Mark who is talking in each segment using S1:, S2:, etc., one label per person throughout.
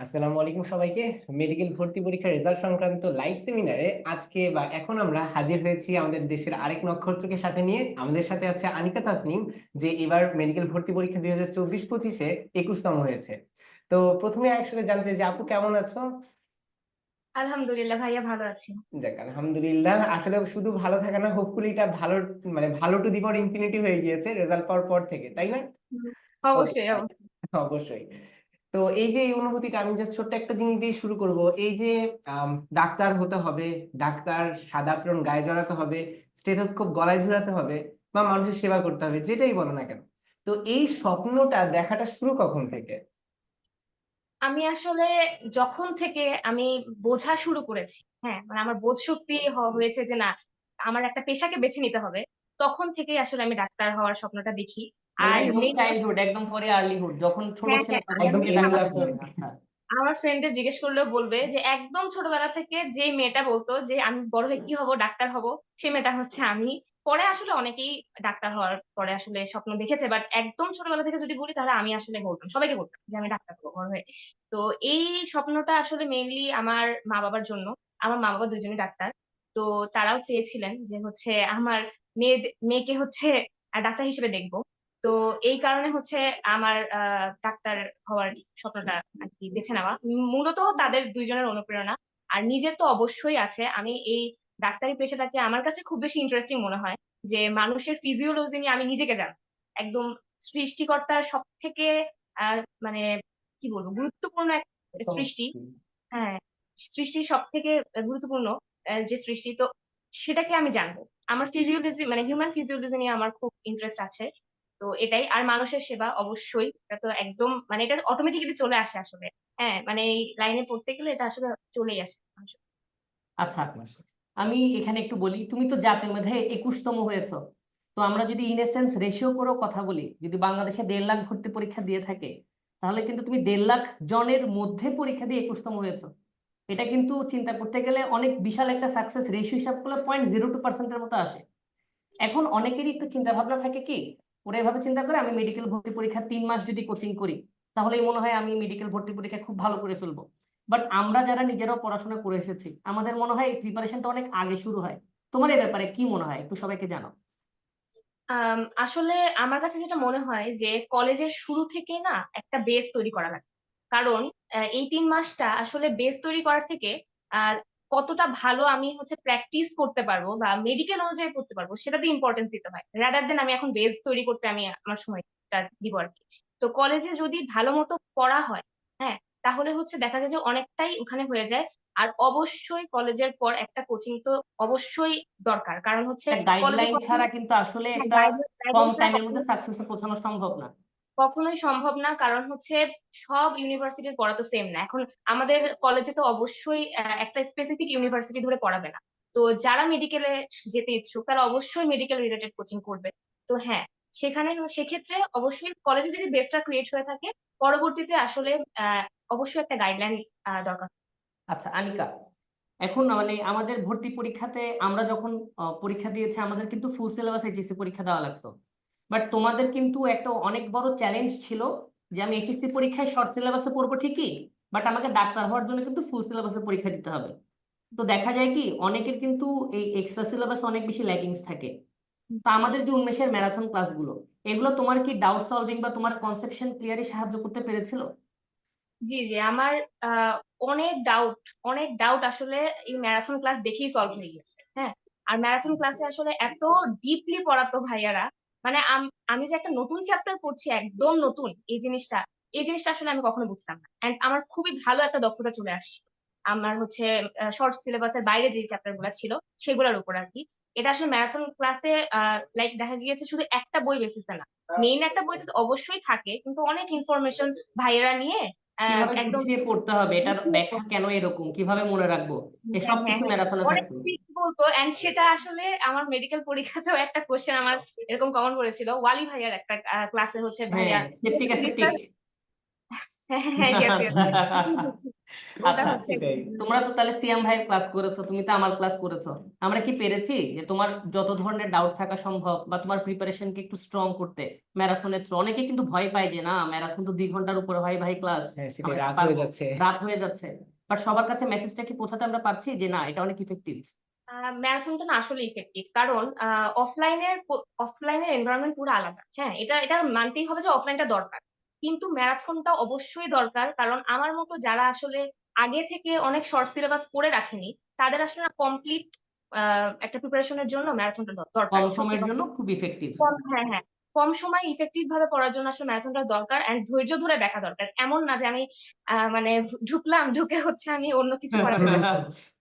S1: আসসালামু আলাইকুম সবাইকে। মেডিকেল ভর্তি পরীক্ষার রেজাল্ট সংক্রান্ত লাইভ সেমিনারে আজকে বা এখন আমরা হাজির হয়েছি আমাদের দেশের আরেক নক্ষত্রকে সাথে নিয়ে। আমাদের সাথে আছে আনিকা তাসনিম যে এবার মেডিকেল ভর্তি পরীক্ষা দুই হাজার চব্বিশ পঁচিশে একুশতম হয়েছে। তো প্রথমে আসলে জানতে যে আপু কেমন আছো?
S2: আলহামদুলিল্লাহ ভাইয়া ভালো আছি।
S1: যাক আলহামদুলিল্লাহ। আসলে শুধু ভালো থাকা না হোপফুলি এটা ভালো মানে ভালো টু দি পাওয়ার ইনফিনিটি হয়ে গিয়েছে রেজাল্ট পাওয়ার পর থেকে তাই না?
S2: অবশ্যই। অবশ্যই।
S1: তো এই যে এই অনুভূতিটা, আমি জাস্ট ছোট্ট একটা জিনিস দিয়ে শুরু করব। এই যে ডাক্তার হতে হবে, ডাক্তার সাদা গায়ে জড়াতে হবে, স্টেথোস্কোপ গলায় ঝুলাতে হবে বা মানুষের সেবা করতে হবে, যেটাই বলো না কেন। তো এই স্বপ্নটা দেখাটা শুরু কখন থেকে?
S2: আমি আসলে যখন থেকে আমি বোঝা শুরু করেছি হ্যাঁ মানে আমার বোধ শক্তি হয়েছে যে না, আমার একটা পেশাকে বেছে নিতে হবে, তখন থেকেই আসলে আমি ডাক্তার হওয়ার স্বপ্নটা দেখি।
S3: মানে
S2: আর
S3: একদম
S2: main-
S3: চাইল্ডহুড একদম পরে আর্লিহুড যখন ছোট
S2: হ্যাঁ,
S3: ছিল
S2: হ্যাঁ,
S1: একদম।
S3: আচ্ছা।
S2: আমার ফ্রেন্ডদের জিজ্ঞেস করলেও বলবে যে একদম ছোটবেলা থেকে যে মেয়েটা বলতো যে আমি বড় হয়ে কি হব ডাক্তার হব সেই মেয়েটা হচ্ছে আমি। পরে আসলে অনেকেই ডাক্তার হওয়ার পরে আসলে স্বপ্ন দেখেছে বাট একদম ছোটবেলা থেকে যদি বলি তাহলে আমি আসলে বলতাম সবাইকে বলতাম যে আমি ডাক্তার হব বড় হয়ে। তো এই স্বপ্নটা আসলে মেইনলি আমার মা বাবার জন্য আমার মা বাবা দুজনেই ডাক্তার। তো তারাও চেয়েছিলেন যে হচ্ছে আমার মেয়ে মেয়েকে হচ্ছে ডাক্তার হিসেবে দেখব। তো এই কারণে হচ্ছে আমার আহ ডাক্তার হওয়ার স্বপ্নটা আর কি বেছে নেওয়া। মূলত তাদের দুইজনের অনুপ্রেরণা। আর নিজের তো অবশ্যই আছে। আমি এই ডাক্তারি পেশাটাকে আমার কাছে খুব বেশি ইন্টারেস্টিং মনে হয় যে মানুষের ফিজিওলজি নিয়ে আমি নিজেকে জানি। একদম সৃষ্টিকর্তার সব থেকে আহ মানে কি বলব গুরুত্বপূর্ণ এক সৃষ্টি। হ্যাঁ সৃষ্টি সব থেকে গুরুত্বপূর্ণ যে সৃষ্টি। তো সেটাকে আমি জানব। আমার ফিজিওলজি মানে হিউম্যান ফিজিওলজি নিয়ে আমার খুব ইন্টারেস্ট আছে। তো এটাই, আর মানুষের সেবা অবশ্যই। এটা তো একদম মানে এটা অটোমেটিক্যালি চলে আসে আসলে। হ্যাঁ মানে এই লাইনে পড়তে গেলে এটা আসলে চলেই আসে।
S3: আচ্ছা আমি এখানে একটু বলি, তুমি তো জাতীয় মেধায় একুশতম হয়েছো। তো আমরা যদি ইনএসেন্স রেশিও করেও কথা বলি, যদি বাংলাদেশে দেড় লাখ ভর্তি পরীক্ষা দিয়ে থাকে, তাহলে কিন্তু তুমি দেড় লাখ জনের মধ্যে পরীক্ষা দিয়ে একুশতম হয়েছো। এটা কিন্তু চিন্তা করতে গেলে অনেক বিশাল একটা সাকসেস রেশিও হিসাব করলে পয়েন্ট জিরো টু পার্সেন্টের মতো আসে। এখন অনেকেরই একটু চিন্তা ভাবনা থাকে কি ওরা এভাবে চিন্তা করে আমি মেডিকেল ভর্তি পরীক্ষা তিন মাস যদি কোচিং করি তাহলেই মনে হয় আমি মেডিকেল ভর্তি পরীক্ষা খুব ভালো করে ফেলব। বাট আমরা যারা নিজেরাও পড়াশোনা করে এসেছি আমাদের মনে হয় প্রিপারেশনটা অনেক আগে শুরু হয়। তোমার এই ব্যাপারে কি মনে হয়? একটু সবাইকে
S2: আম, আসলে আমার কাছে যেটা মনে হয় যে কলেজের শুরু থেকে না একটা বেস তৈরি করা লাগে। কারণ এই তিন মাসটা আসলে বেস তৈরি করার থেকে কতটা ভালো আমি হচ্ছে প্র্যাকটিস করতে পারব বা মেডিকেল অনুযায়ী করতে পারব সেটাতে ইম্পর্টেন্স দিতে হয়। রাদার দেন আমি এখন বেস তৈরি করতে আমি আমার সময়টা দিব আর কি। তো কলেজে যদি ভালো মতো পড়া হয় হ্যাঁ তাহলে হচ্ছে দেখা যায় যে অনেকটাই ওখানে হয়ে যায়। আর অবশ্যই কলেজের পর একটা কোচিং তো অবশ্যই দরকার। কারণ হচ্ছে কলেজে
S3: গাইডলাইন ছাড়া কিন্তু আসলে
S2: হ্যাঁ,
S3: একটা কম টাইমের মধ্যে সাকসেসে পৌঁছানো সম্ভব না।
S2: কখনোই সম্ভব না, কারণ হচ্ছে সব ইউনিভার্সিটির পড়া তো সেম না। এখন আমাদের কলেজে তো অবশ্যই একটা স্পেসিফিক ইউনিভার্সিটি ধরে পড়াবে না। তো যারা মেডিকেলে যেতে ইচ্ছুক, তারা অবশ্যই মেডিকেল রিলেটেড কোচিং করবে। তো হ্যাঁ সেখানে সেক্ষেত্রে অবশ্যই কলেজে যদি বেসটা ক্রিয়েট হয়ে থাকে, পরবর্তীতে আসলে অবশ্যই একটা গাইডলাইন দরকার।
S3: আচ্ছা আনিকা, এখন মানে আমাদের ভর্তি পরীক্ষাতে আমরা যখন পরীক্ষা দিয়েছি, আমাদের কিন্তু ফুল সিলেবাস এইচএসসি পরীক্ষা দেওয়া লাগতো। বাট তোমাদের কিন্তু একটা অনেক বড় চ্যালেঞ্জ ছিল যে আমি এইচএসসি পরীক্ষায় শর্ট সিলেবাসে পড়ব ঠিকই বাট আমাকে ডাক্তার হওয়ার জন্য কিন্তু ফুল সিলেবাসে পরীক্ষা দিতে হবে। তো দেখা যায় কি অনেকের কিন্তু এই এক্সট্রা সিলেবাস অনেক বেশি ল্যাকিংস থাকে। তো আমাদের যে উন্মেষের ম্যারাথন ক্লাসগুলো এগুলো তোমার কি ডাউট সলভিং বা তোমার কনসেপশন ক্লিয়ারে সাহায্য করতে পেরেছিল?
S2: জি জি আমার অনেক ডাউট অনেক ডাউট আসলে এই ম্যারাথন ক্লাস দেখেই সলভ হয়ে গেছে হ্যাঁ? আর ম্যারাথন ক্লাসে আসলে এত ডিপলি পড়াতো ভাইয়ারা মানে আম- যে একটা নতুন চ্যাপ্টার পড়ছি একদম নতুন এই জিনিসটা এই জিনিসটা আসলে আমি কখনো বুঝতাম না। এন্ড আমার খুবই ভালো একটা দক্ষতা চলে আসছে। আমার হচ্ছে শর্ট সিলেবাসের বাইরে যে চ্যাপ্টারগুলা ছিল সেগুলোর উপর আর কি। এটা আসলে ম্যারাথন ক্লাসে লাইক দেখা গিয়েছে শুধু একটা বই বেসিসে না। মেইন একটা বইতে তো অবশ্যই থাকে কিন্তু অনেক ইনফরমেশন ভাইয়েরা নিয়ে একদম
S3: পড়তে হবে
S2: এটা
S3: ব্যাখ্যা কেন এরকম? কীভাবে মনে রাখব? এই সব
S2: হ্যাঁ,
S3: কিছু
S2: হ্যাঁ,
S3: ম্যারাথনে
S2: অনেক বলতো এন্ড সেটা আসলে আমার মেডিকেল পরীক্ষাতেও একটা কোশ্চেন আমার এরকম কমন করেছিল ওয়ালি ভাইয়ার একটা ক্লাসে হচ্ছে ভাইয়া।
S3: হ্যাঁ সেপটিক অ্যাসেপ্টিক আচ্ছা
S1: সেটাই।
S3: তোমরা তো তাহলে সিয়াম ভাইয়ের ক্লাস করেছ তুমি তো আমার ক্লাস করেছ। আমরা কি পেরেছি যে তোমার যত ধরনের ডাউট থাকা সম্ভব বা তোমার প্রিপারেশনকে একটু স্ট্রং করতে ম্যারাথনের থ্রু অনেকে কিন্তু ভয় পায় যে না ম্যারাথন তো দুই ঘণ্টার উপরে হয় ভাই ক্লাস
S1: হ্যাঁ
S3: আমরা
S1: রাত হয়ে যাচ্ছে।
S3: রাত হয়ে যাচ্ছে। বাট সবার কাছে মেসেজটা কি পৌঁছাতে আমরা পারছি যে না এটা অনেক ইফেক্টিভ
S2: ম্যারাথনটা না আসলে ইফেক্টিভ কারণ অফলাইনের অফলাইনের এনভায়রনমেন্ট পুরো আলাদা। হ্যাঁ এটা এটা মানতেই হবে যে অফলাইনটা দরকার। কিন্তু ম্যারাথনটা অবশ্যই দরকার। কারণ আমার মতো যারা আসলে আগে থেকে অনেক শর্ট সিলেবাস পড়ে রাখেনি তাদের আসলে কমপ্লিট একটা প্রিপারেশনের জন্য ম্যারাথনটা দরকার।
S3: কম সময়ের জন্য খুব ইফেক্টিভ
S2: হ্যাঁ হ্যাঁ। কম সময় ইফেক্টিভ ভাবে পড়ার জন্য আসলে ম্যারাথনটা দরকার এন্ড ধৈর্য ধরে দেখা দরকার। এমন না যে আমি আহ, মানে ঢুকলাম ঢুকে হচ্ছে আমি অন্য কিছু করা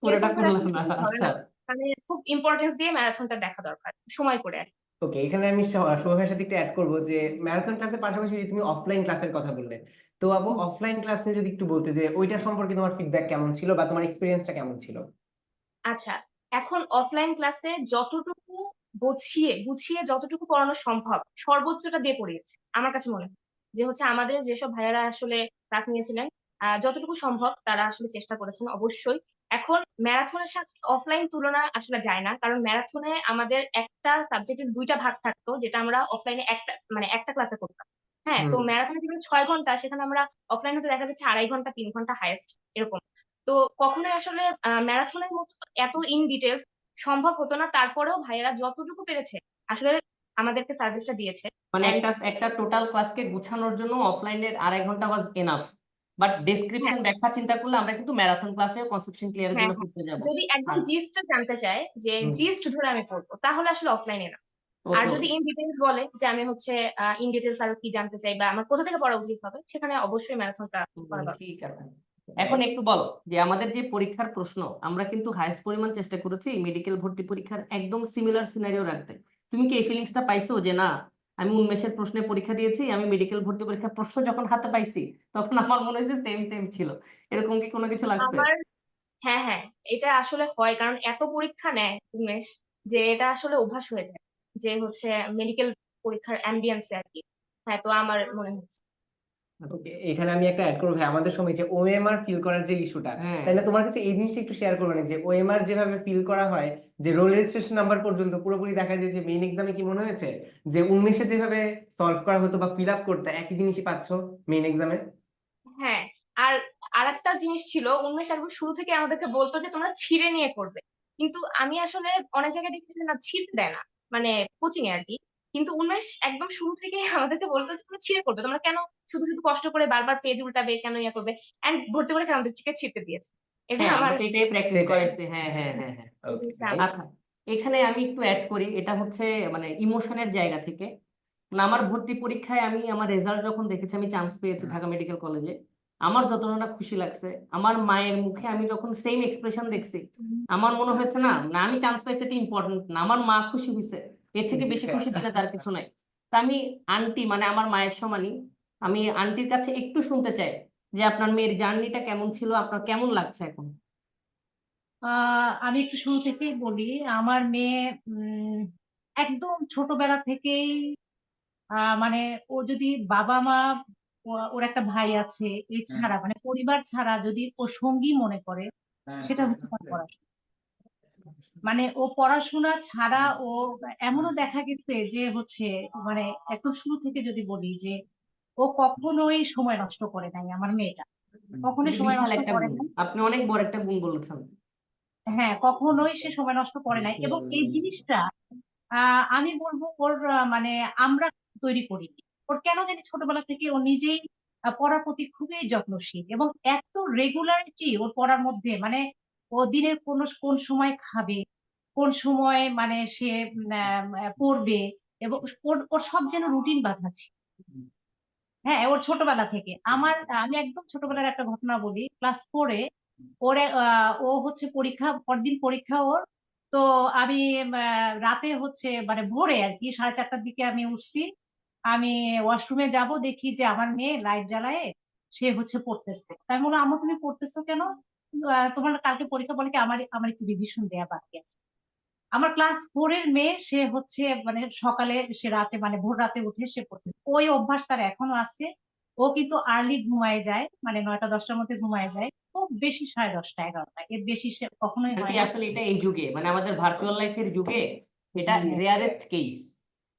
S3: পুরোটা করলাম না।
S2: ধরে
S3: আচ্ছা।
S2: মানে খুব ইম্পর্টেন্স দিয়ে ম্যারাথনটা দেখা দরকার সময় করে আর কি।
S1: ওকে এখানে আমি শুভের সাথে একটু অ্যাড করব যে ম্যারাথন ক্লাসের পাশাপাশি যদি তুমি অফলাইন ক্লাসের কথা বললে তো আপু অফলাইন ক্লাসে যদি একটু বলতে যে ওইটা সম্পর্কে তোমার ফিডব্যাক কেমন ছিল বা তোমার এক্সপিরিয়েন্সটা কেমন ছিল?
S2: আচ্ছা এখন অফলাইন ক্লাসে যতটুকু বুঝিয়ে বুঝিয়ে যতটুকু পড়ানো সম্ভব সর্বোচ্চটা দিয়ে পড়িয়েছে আমার কাছে মনে হয়। যে হচ্ছে আমাদের যেসব ভাইয়ারা আসলে ক্লাস নিয়েছিলেন যতটুকু সম্ভব তারা আসলে চেষ্টা করেছেন অবশ্যই এখন ম্যারাথনের সাথে অফলাইন তুলনা আসলে যায় না। কারণ ম্যারাথনে আমাদের একটা সাবজেক্টের দুইটা ভাগ থাকতো যেটা আমরা অফলাইনে একটা মানে একটা ক্লাসে করতাম। হ্যাঁ তো। ম্যারাথনে যেখানে ছয় ঘণ্টা সেখানে আমরা অফলাইনে তো দেখা যাচ্ছে আড়াই ঘণ্টা তিন ঘণ্টা হাইয়েস্ট এরকম। তো কখনোই আসলে ম্যারাথনের মতো এত ইন ডিটেলস সম্ভব হতো না। তারপরেও ভাইয়েরা যতটুকু পেরেছে আসলে আমাদেরকে সার্ভিসটা দিয়েছে।
S3: মানে একটা একটা টোটাল ক্লাসকে গুছানোর জন্য অফলাইনের আড়াই ঘণ্টা ওয়াজ এনাফ বাট ডেসক্রিপশন ব্যাখ্যা চিন্তা করলে আমরা কিন্তু ম্যারাথন ক্লাসে কনসেপশন
S2: হ্যাঁ,
S3: করতে যাব।
S2: যদি একদম
S3: হ্যাঁ।
S2: জিস্টটা জানতে চায় যে। জিস্ট ধরে আমি পড়ব তাহলে আসলে অফলাইনে না। আর যদি ইন ডিটেলস বলে যে আমি হচ্ছে ইন ডিটেলস আরও কি জানতে চাই বা আমার কোথা থেকে পড়া উচিত হবে সেখানে অবশ্যই ম্যারাথনটা করা
S3: ঠিক আছে। এখন একটু বলো যে আমাদের যে পরীক্ষার প্রশ্ন আমরা কিন্তু হাইস্ট পরিমাণ চেষ্টা করেছি মেডিকেল ভর্তি পরীক্ষার একদম সিমিলার সিনারিও রাখতে। তুমি কি এই ফিলিংসটা পাইছো যে না আমি উন্মেষের প্রশ্নে পরীক্ষা দিয়েছি, আমি মেডিকেল ভর্তি পরীক্ষার প্রশ্ন যখন হাতে পাইছি, তখন আমার মনে হয়েছে সেম সেম ছিল। এরকম কি কোনো কিছু লাগছে?
S2: হ্যাঁ হ্যাঁ এটা আসলে হয় কারণ এত পরীক্ষা নেয় উমেশ যে এটা আসলে অভ্যাস হয়ে যায়, যে হচ্ছে মেডিকেল পরীক্ষার অ্যাম্বিয়েন্সে আর কি। হ্যাঁ তো আমার মনে হচ্ছে।
S1: এখানে আমি একটা অ্যাড করব ভাই আমাদের সময় যে ওএমআর ফিল করার যে ইস্যুটা
S3: হ্যাঁ।
S1: তাই না? তোমার কাছে এই জিনিসটা একটু শেয়ার করবে না যে ওএমআর যেভাবে ফিল করা হয় যে রোল রেজিস্ট্রেশন নাম্বার পর্যন্ত পুরোপুরি দেখা যায় যে মেইন এক্সামে কি মনে হয়েছে? যে উনিশে যেভাবে সলভ করা হতো বা ফিল আপ করতে একই জিনিসই পাচ্ছ মেইন এক্সামে
S2: হ্যাঁ আর আরেকটা জিনিস ছিল উন্মেষ একদম শুরু থেকে আমাদেরকে বলতো যে তোমরা ছিঁড়ে নিয়ে করবে কিন্তু আমি আসলে অনেক জায়গায় দেখেছি যে না ছিঁড়তে দেয় না মানে কোচিং এ আর কি। কিন্তু উন্মেষ একদম শুরু থেকে আমাদেরকে বলতো যে তোমরা ছিঁড়ে করবে তোমরা কেন শুধু শুধু কষ্ট করে বারবার পেজ উল্টাবে কেন ইয়া করবে? এন্ড ভর্তি করে আমাদের থেকে ছিঁড়তে দিয়েছে। এটা
S3: হ্যাঁ
S2: আমার
S3: এটাই প্র্যাকটিস। করাইছি। হ্যাঁ হ্যাঁ হ্যাঁ হ্যাঁ। আচ্ছা এখানে আমি একটু অ্যাড করি। এটা হচ্ছে মানে ইমোশনের জায়গা থেকে। মানে আমার ভর্তি পরীক্ষায় আমি আমার রেজাল্ট যখন দেখেছি আমি চান্স পেয়েছি ঢাকা মেডিকেল কলেজে আমার যতটা খুশি লাগছে আমার মায়ের মুখে আমি যখন সেম এক্সপ্রেশন দেখছি আমার মনে হয়েছে না না আমি চান্স পাইছি এটা ইম্পর্টেন্ট না। আমার মা খুশি হয়েছে এর থেকে বেশি খুশি দিলে তার কিছু নাই। তা আমি আন্টি মানে আমার মায়ের সমানই আমি আন্টির কাছে একটু শুনতে চাই যে আপনার মেয়ের জার্নিটা কেমন ছিল আপনার কেমন লাগছে এখন?
S4: আমি একটু শুরু থেকেই বলি আমার মেয়ে উম, একদম ছোটবেলা থেকেই আহ, মানে ও যদি বাবা মা ওর একটা ভাই আছে এছাড়া মানে পরিবার ছাড়া যদি ও সঙ্গী মনে করে সেটা হচ্ছে পড়াশোনা। মানে ও পড়াশোনা ছাড়া ও এমনও দেখা গেছে যে হচ্ছে মানে একদম শুরু থেকে যদি বলি যে ও কখনোই সময় নষ্ট করে নাই আমার মেয়েটা। কখনোই সময় নষ্ট করে নাই।
S3: আপনি অনেক বড় একটা গুণ বলেছেন।
S4: হ্যাঁ কখনোই সে সময় নষ্ট করে নাই। এবং এই জিনিসটা আহ আমি বলব ওর মানে আমরা তৈরি করিনি। ওর কেন জানি ছোটবেলা থেকে ও নিজেই পড়ার প্রতি খুবই যত্নশীল এবং এত রেগুলারিটি ওর পড়ার মধ্যে। মানে ও দিনের কোন কোন সময় খাবে, কোন সময় মানে সে পড়বে এবং ওর সব যেন রুটিন বাঁধা ছিল। হ্যাঁ ওর ছোটবেলা থেকে। আমার, আমি একদম ছোটবেলার একটা ঘটনা বলি। ক্লাস ফোরে ওরে ও হচ্ছে পরীক্ষা, পরদিন পরীক্ষা ওর। তো আমি রাতে হচ্ছে মানে ভোরে আর কি, সাড়ে চারটার দিকে আমি উঠছি। আমি ওয়াশরুমে যাব, দেখি যে আমার মেয়ে লাইট জ্বালায় সে হচ্ছে পড়তেছে। তাই আমি বললাম, আম্মু তুমি পড়তেছো কেন? তোমার কালকে পরীক্ষা বলে কি আমার আমার একটু রিভিশন দেয়া বাকি আছে। আমার ক্লাস ফোর এর মেয়ে সে হচ্ছে মানে সকালে সে রাতে মানে ভোর রাতে উঠে সে পড়তেছে। ওই অভ্যাস তার এখনও আছে। ও কিন্তু আর্লি ঘুমায় যায় মানে নয়টা দশটার মধ্যে ঘুমায় যায়। খুব বেশি সাড়ে দশটা এগারোটা। এর বেশি সে কখনোই হয়
S3: আসলে এটা এই যুগে? মানে আমাদের ভার্চুয়াল লাইফের যুগে এটা
S4: হ্যাঁ।
S3: রেয়ারেস্ট কেস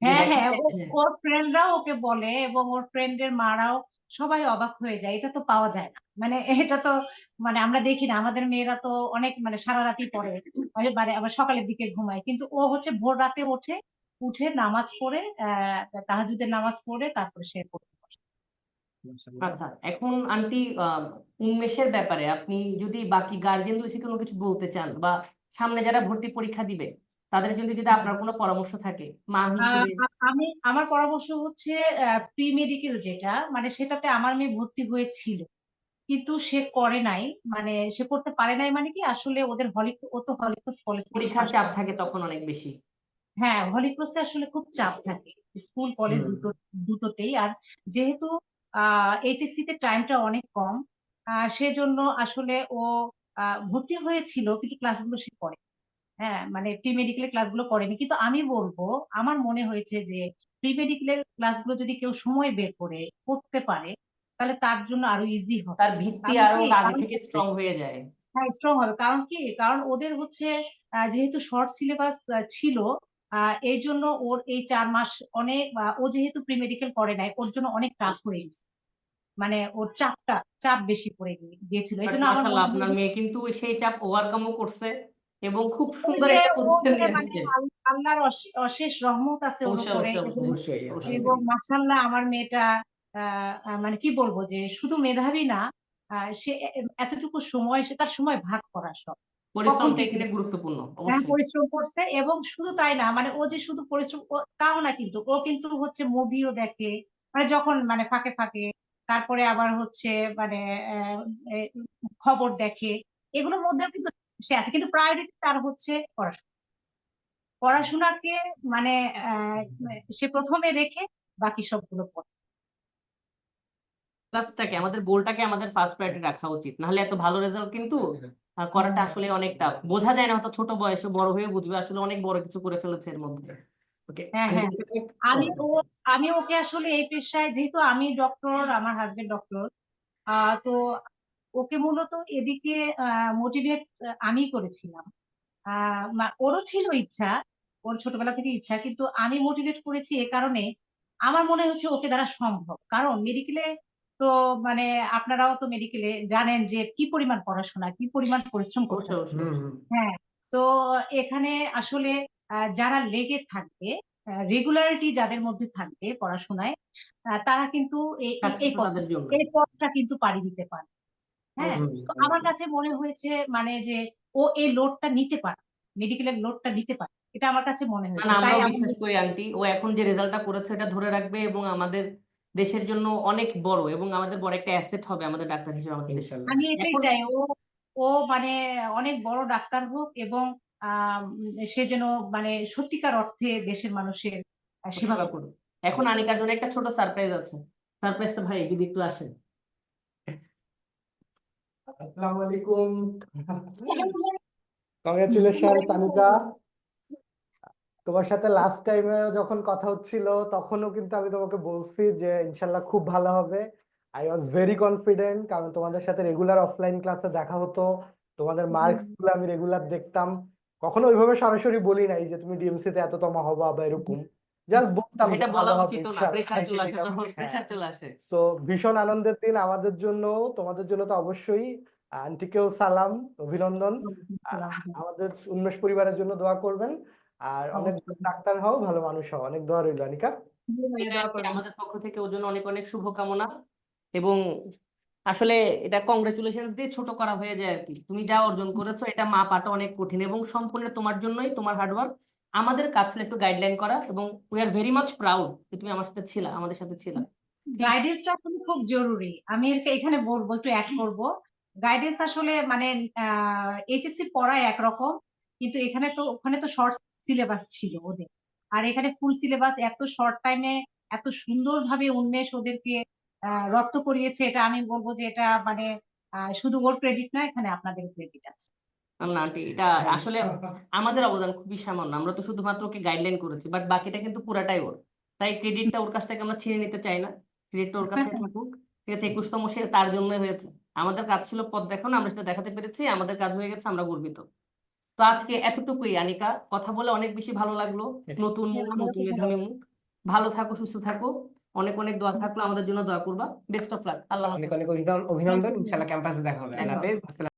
S4: হ্যাঁ হ্যাঁ ওর ফ্রেন্ডরাও ওকে বলে এবং ওর ফ্রেন্ডের মারাও সবাই অবাক হয়ে যায় এটা তো পাওয়া যায় না। মানে এটা তো মানে আমরা দেখি না আমাদের মেয়েরা তো অনেক মানে সারা রাতই পড়ে মানে আবার সকালের দিকে ঘুমায়। কিন্তু ও হচ্ছে ভোর রাতে ওঠে উঠে নামাজ পড়ে আহ তাহাজুদের নামাজ পড়ে তারপরে সে পড়তে বসে।
S3: আচ্ছা এখন আন্টি আহ, উন্মেষের ব্যাপারে আপনি যদি বাকি গার্জেনদের কোনো কিছু বলতে চান বা সামনে যারা ভর্তি পরীক্ষা দিবে তাদের জন্য যদি আপনার কোনো পরামর্শ থাকে মা হিসেবে
S4: আমি আমার পরামর্শ হচ্ছে প্রি মেডিকেল যেটা মানে সেটাতে আমার মেয়ে ভর্তি হয়েছিল। কিন্তু সে করে নাই মানে সে করতে পারে নাই মানে কি আসলে ওদের হলি ও তো হলিক্রস কলেজ
S3: পরীক্ষার চাপ থাকে তখন অনেক বেশি।
S4: হ্যাঁ হলিক্রসে আসলে খুব চাপ থাকে। স্কুল কলেজ দুটো দুটোতেই। আর যেহেতু আহ এইচএসসি তে টাইমটা অনেক কম আহ সেজন্য আসলে ও ভর্তি হয়েছিল কিন্তু ক্লাসগুলো সে করে হ্যাঁ মানে প্রি মেডিকেলের ক্লাসগুলো করেনি। কিন্তু আমি বলব আমার মনে হয়েছে যে প্রি মেডিকেলের ক্লাসগুলো যদি কেউ সময় বের করে করতে পারে তাহলে তার জন্য আরও ইজি হবে।
S3: তার ভিত্তি
S4: আরও
S3: আগে থেকে স্ট্রং হয়ে যায়।
S4: হ্যাঁ স্ট্রং হবে। কারণ কি? কারণ ওদের হচ্ছে যেহেতু শর্ট সিলেবাস ছিল এই জন্য ওর এই চার মাস অনেক ও যেহেতু প্রি মেডিকেল করে নাই ওর জন্য অনেক টাফ হয়ে গেছে। মানে ওর চাপটা চাপ বেশি পড়ে গিয়ে- গিয়েছিল। এই জন্য আমার
S3: আপনার মেয়ে কিন্তু সেই চাপ ওভারকামও করছে। এবং খুব সুন্দর একটা
S4: মানে আল্লাহর অশেষ রহমত আছে ওর উপরে। এবং মাশাল্লাহ আমার মেয়েটা মানে কি বলব যে শুধু মেধাবী না সে এতটুকু সময় সে তার সময় ভাগ করা সব।
S3: পরিশ্রমটা এখানে গুরুত্বপূর্ণ
S4: হ্যাঁ পরিশ্রম করছে এবং শুধু তাই না মানে ও যে শুধু পরিশ্রম তাও না কিন্তু ও কিন্তু হচ্ছে মুভিও দেখে মানে যখন মানে ফাঁকে ফাঁকে তারপরে আবার হচ্ছে মানে খবর দেখে এগুলোর মধ্যেও কিন্তু সে আছে। কিন্তু প্রায়োরিটি তার হচ্ছে পড়াশোনা। পড়াশোনাকে মানে সে প্রথমে রেখে বাকি সবগুলো পড়ে।
S3: ক্লাসটাকে আমাদের গোলটাকে আমাদের ফার্স্ট প্রায়োরিটি রাখা উচিত। নাহলে এত ভালো রেজাল্ট কিন্তু করাটা আসলে অনেক টাফ বোঝা যায় না হয়তো ছোট বয়সে বড় হয়ে বুঝবে আসলে অনেক বড় কিছু করে ফেলেছে এর মধ্যে।
S4: হ্যাঁ, হ্যাঁ। আমি ও আমি ওকে আসলে এই পেশায় যেহেতু আমি ডক্টর আমার হাজবেন্ড ডক্টর আহ তো ওকে মূলত এদিকে মোটিভেট আমি করেছিলাম। আহ ওরও ছিল ইচ্ছা ওর ছোটবেলা থেকে ইচ্ছা কিন্তু আমি মোটিভেট করেছি এ কারণে আমার মনে হচ্ছে ওকে দ্বারা সম্ভব। কারণ মেডিকেলে তো মানে আপনারাও তো মেডিকেলে জানেন যে কি পরিমাণ পড়াশোনা কি পরিমাণ পরিশ্রম করতে হয়। তো এখানে আসলে আহ, যারা লেগে থাকবে রেগুলারিটি যাদের মধ্যে থাকবে পড়াশোনায় তারা কিন্তু এই পথটা কিন্তু পাড়ি দিতে পারে হ্যাঁ তো আমার কাছে মনে হয়েছে মানে যে ও এই লোডটা নিতে পারে মেডিকেলের লোডটা নিতে পারে এটা আমার কাছে মনে হয়েছে তাই
S3: বিশ্বাস করি আন্টি ও এখন যে রেজাল্টটা করেছে এটা ধরে রাখবে এবং আমাদের দেশের জন্য অনেক বড় এবং আমাদের বড় একটা অ্যাসেট হবে আমাদের ডাক্তার হিসেবে আমাদের দেশে
S4: আমি এটাই চাই ও ও মানে অনেক বড় ডাক্তার হোক এবং সে যেন মানে সত্যিকার অর্থে দেশের মানুষের সেবা
S3: করুক। এখন আনিকার জন্য একটা ছোট সারপ্রাইজ আছে। সারপ্রাইজটা ভাই যদি একটু আসেন
S5: আসসালামু আলাইকুম কংগ্রেচুলেশন তানুকা তোমার সাথে লাস্ট টাইমে যখন কথা হচ্ছিল তখনও কিন্তু আমি তোমাকে বলছি যে ইনশাল্লাহ খুব ভালো হবে। আই ওয়াজ ভেরি কনফিডেন্ট কারণ তোমাদের সাথে রেগুলার অফলাইন ক্লাসে দেখা হতো। তোমাদের মার্কসগুলো আমি রেগুলার দেখতাম। কখনো ওইভাবে সরাসরি বলি নাই যে তুমি ডিএমসি তে এততম হবা বা এরকম। জাস্ট বলতাম
S3: এটা বলা উচিত না
S5: ইনশাল্লাহ
S3: প্রেশার চলে আসে তখন
S5: হ্যাঁ।
S3: চলে আসে।
S5: তো ভীষণ আনন্দের দিন আমাদের জন্য তোমাদের জন্য তো অবশ্যই। আন্টিকেও সালাম অভিনন্দন। আমাদের উন্মেষ পরিবারের জন্য দোয়া করবেন। আর অনেক ডাক্তার হও ভালো মানুষ হও। অনেক দোয়া রইল
S4: করবেন।
S3: আমাদের পক্ষ থেকে ওর জন্য অনেক অনেক শুভকামনা। এবং আসলে এটা কংগ্রেচুলেশন দিয়ে ছোট করা হয়ে যায় আর কি। তুমি যা অর্জন করেছ এটা মাপাটা অনেক কঠিন। এবং সম্পূর্ণ তোমার জন্যই তোমার হার্ডওয়ার্ক আমাদের কাজ ছিল একটু গাইডলাইন করা এবং we are very much proud যে তুমি আমার সাথে ছিলা আমাদের সাথে ছিলা।
S4: গাইডেন্সটা খুব জরুরি। আমি এখানে বলব একটু অ্যাড করব। গাইডেন্স আসলে মানে এইচএসসি পড়ায় একরকম কিন্তু এখানে তো ওখানে তো শর্ট সিলেবাস ছিল ওদের। আর এখানে ফুল সিলেবাস এত শর্ট টাইমে এত সুন্দরভাবে উন্মেষ ওদেরকে রপ্ত করিয়েছে এটা আমি বলব যে এটা মানে শুধু ওর ক্রেডিট নয় এখানে আপনাদের ক্রেডিট আছে।
S3: না আন্টি এটা আসলে আমাদের অবদান খুবই সামান্য। আমরা তো শুধুমাত্র ওকে গাইডলাইন করেছি বাট বাকিটা কিন্তু পুরাটাই ওর। তাই ক্রেডিটটা ওর কাছ থেকে আমরা ছিনে নিতে চাই না। ক্রেডিটটা ওর কাছে থাকুক। ঠিক আছে একুশতম সে তার জন্যই হয়েছে। আমাদের কাজ ছিল পথ দেখানো আমরা সেটা দেখাতে পেরেছি আমাদের কাজ হয়ে গেছে আমরা গর্বিত। তো আজকে এতটুকুই আনিকা। কথা বলে অনেক বেশি ভালো লাগল। নতুন মুখ নতুন মুখ। ভালো থাকো সুস্থ থাকো। অনেক অনেক দোয়া থাকল। আমাদের জন্য দোয়া করবা। বেস্ট অফ লাক আল্লাহ
S1: অনেক অনেক অভিনন্দন ইনশাল্লাহ ক্যাম্পাসে দেখা হবে। আল্লাহ হাফেজ। আসসালামু